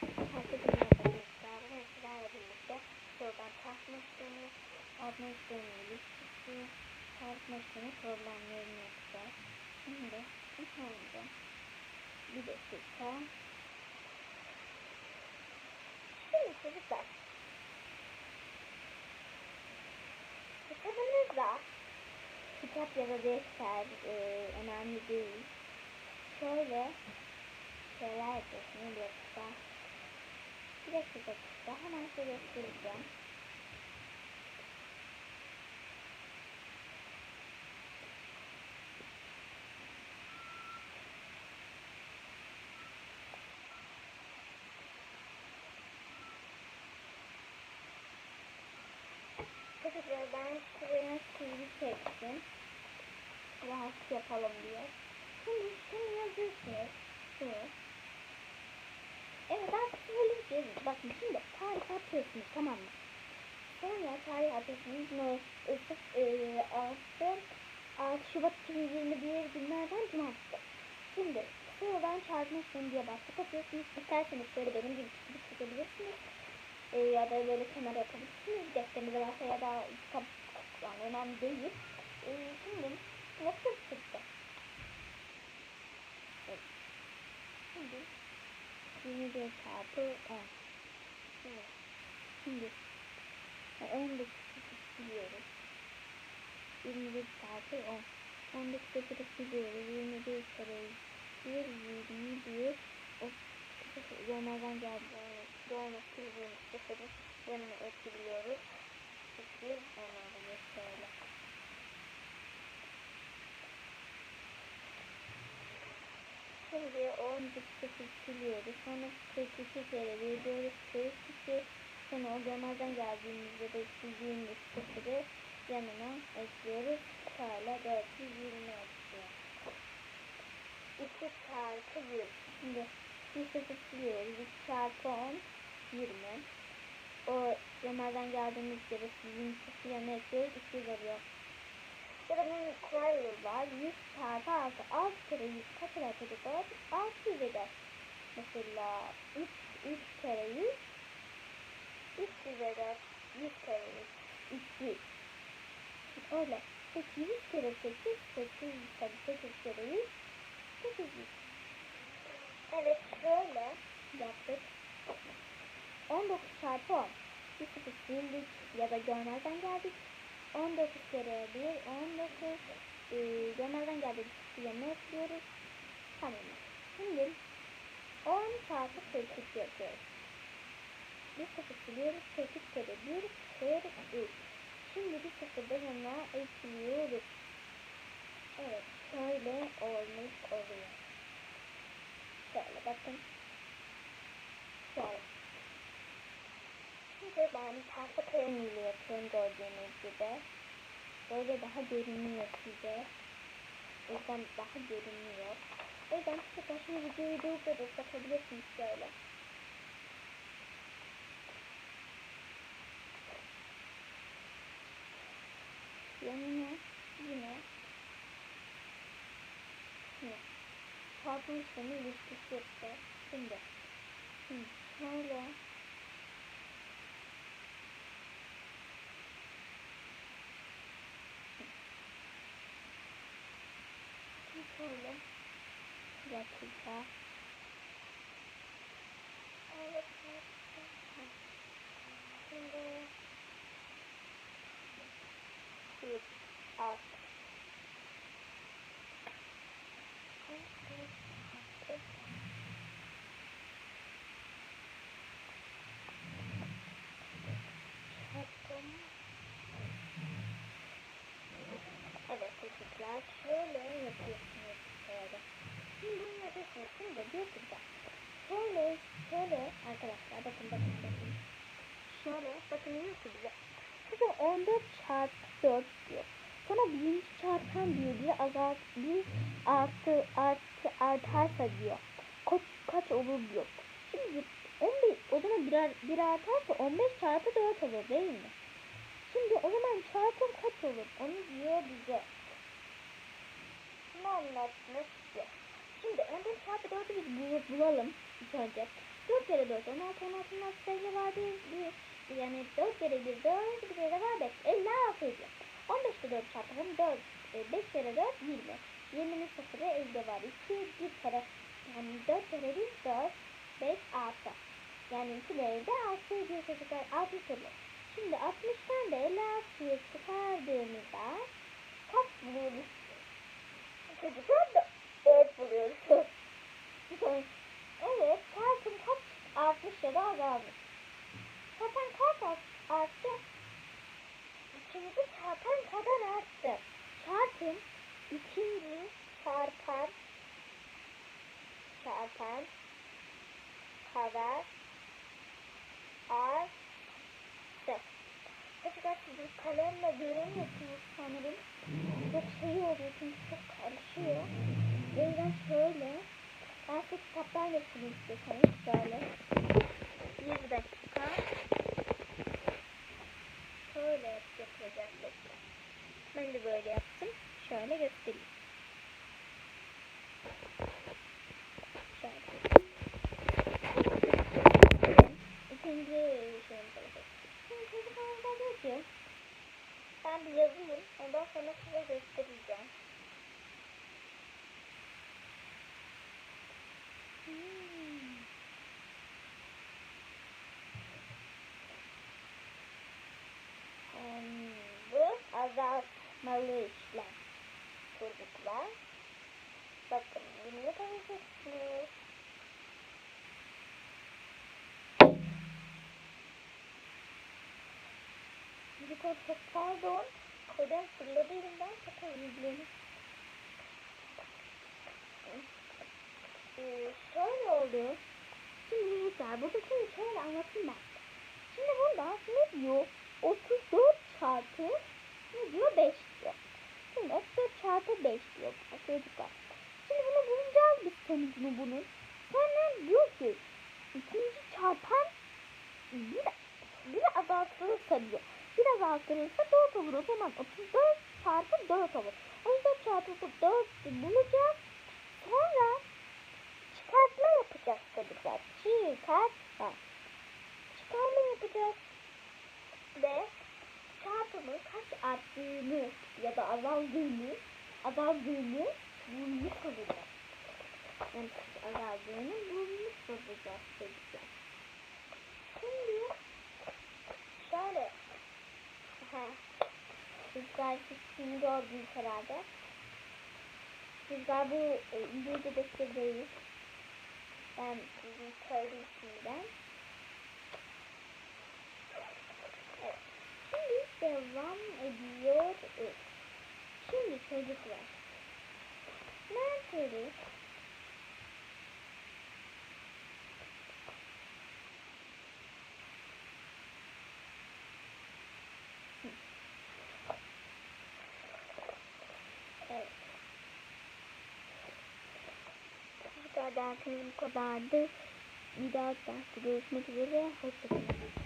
Herkese merhaba arkadaşlar. Birlikte işlemi, çarpma işlemi ilişkisi, işlemi problemlerini yapacağız. Şimdi ilk önce bir dakika. Şimdi çocuklar. Kitabınızda kitap ya da defter e, önemli değil. Şöyle şeyler yapıyorsunuz yoksa bir dakika dakika hemen size göstereceğim. Çocuklar ben şuraya çizgi çektim. Rahat yapalım diye. Şimdi şunu yazıyorsunuz. Şunu. Evet artık söyleyeceğiz. Bakın şimdi tarih atıyorsunuz tamam mı? Sonra tarih atıyorsunuz. Ne? Isık, e, Ağustos 6 Şubat 2021 günlerden cumartesi. Şimdi sıradan çarpma işlemi diye başlık atıyorsunuz. İsterseniz şöyle benim gibi çizgi çekebilirsiniz. E, ya da böyle kenara yapabilirsiniz. Defterinize varsa ya da kitap yani önemli değil. E, şimdi nasıl çıktı? Evet. Şimdi 21 çarpı 10. Şimdi, şimdi 19 biliyoruz. 21 çarpı 10. 19 direkt biliyoruz. 21 kere 1, 21, o Roma'dan geldi. Doğru kızın sıfırı yanına ekliyoruz. 2, onları gösterelim. Şimdi 19 sıfır siliyoruz. Sonra 42 kere veriyoruz. 42 sonra o görmezden geldiğimizde de sildiğimiz sıfırı yanına ekliyoruz. Şöyle 420 ekliyor. 2 çarpı 1. Şimdi bir sıfır siliyoruz. 2 çarpı 10 20. O görmezden geldiğimiz gibi sildiğimiz sıfırı yanına ekliyoruz. 2 veriyor. Ya da bunun yolu var. 100 çarpı 6. 6 kere 100 kaç eder çocuklar? 600 eder. Mesela 3, 3 kere 100 300 eder. 100 kere 100 200. Öyle. Peki 100 kere 8 800 tabii 8 kere 100 800. Evet şöyle yaptık. 19 çarpı 10. Bir sıfır sildik ya da görmezden geldik. 19 kere 1, 19. Ee, görmezden geldik. Yerine ekliyoruz. Tamam. Şimdi 10 çarpı 42 yapıyoruz. Bir sıfır siliyoruz. 8 kere 1, kere 3. Şimdi bir sıfır da yanına ekliyoruz. Evet. Şöyle olmuş oluyor. Şöyle bakın. Şöyle. Şimdi ben tahta kalemle yapıyorum gördüğünüz gibi. Böyle daha görünüyor size. O yüzden daha görünüyor. O yüzden çocuklar şimdi videoyu durdurup bakabilirsiniz şöyle. Yanına yine yine çarpım işlemi ilişkisi yapacağız. Şimdi, şimdi Şöyle. Bir dakika. Evet. Şimdi. Bir. Alt. Çarpım. Evet çocuklar şöyle yapıyorsunuz böyle. Şimdi bunu yapıyorsunuz. Şimdi diyorsunuz da şöyle şöyle arkadaşlar bakın bakın bakın. Şöyle bakın diyor ki bize. Size 14 çarpı 4 diyor. Sonra birinci çarpan diyor diye azalt bir artı artı artarsa diyor. Kaç, kaç olur diyor. Şimdi 15 o zaman birer, bir artarsa 15 çarpı 4 olur değil mi? Şimdi o zaman çarpım kaç olur? Onu diyor bize. Bunu istiyor. Şimdi 14 çarpı 4'ü biz bul- bulalım ilk önce. 4 kere 4 16 16 16 sayısı var bir, yani 4 kere 1 4 bir kere var 5 56 ediyor. 15 ile 4 çarpalım 4 e, 5 kere 4 20. 20'nin sıfırı elde var 2 bir kere yani 4 kere 1 4 5 6. Yani 2 de elde 6 ediyor çocuklar 6 soru. Şimdi 60'tan da 56'yı çıkardığımızda kaç buluyoruz? Çocuklar da 4 buluyoruz. evet çarpım kaç artmış ya da azalmış. Zaten kaç art- arttı? İkinci çarpan kadar arttı. Çarpım ikinci çarpan çarpan kadar arttı. Siz bu kalemle göremiyorsunuz sanırım. Çok şey oluyor çünkü çok karışıyor. O yüzden şöyle. Size kitaptan göstereyim istiyorsanız şöyle. Bir dakika. Şöyle yapacak bekle. Ben de böyle yaptım. Şöyle göstereyim. Şöyle. İkinci şeyim tabii. Şimdi diyor ki ben bir yazayım. Ondan sonra size göstereceğim. Azaltmalı işlem. Çocuklar. Bakın bunu yapabileceksiniz. Çocuklar çok pardon. Kodem fırladı elimden. Çok özür dilerim. Ee, şöyle oldu. Şimdi çocuklar burada şimdi şöyle anlatayım ben. Şimdi burada ne diyor? 34 çarpı diyor? 5 diyor. Şimdi 34 çarpı 5 diyor çocuklar. Şimdi bunu bulacağız biz sonucunu bunun. Sonra diyor ki ikinci çarpan bir, bir azaltılırsa diyor. Bir azaltılırsa 4 olur. O zaman 34 çarpı 4 olur. 34 çarpı 4 bulacağız. Sonra çıkartma yapacağız çocuklar. Çıkartma. Çıkarma yapacağız. Ve çarpımın kaç arttığını ya da azaldığını azaldığını bulmuş olacağız. Yani kaç azaldığını bulmuş olacağız çocuklar. Şimdi şöyle ha, Çocuklar şimdi gördünüz herhalde. Çocuklar bu e, İngilizce defter değil. Ben sizin söyleyeyim şimdiden. Evet. Şimdi devam ediyoruz. Şimdi çocuklar. Ne yapıyoruz? Evet. Çocuklar dersimiz bu kadardı. Bir daha derste görüşmek üzere. Hoşçakalın.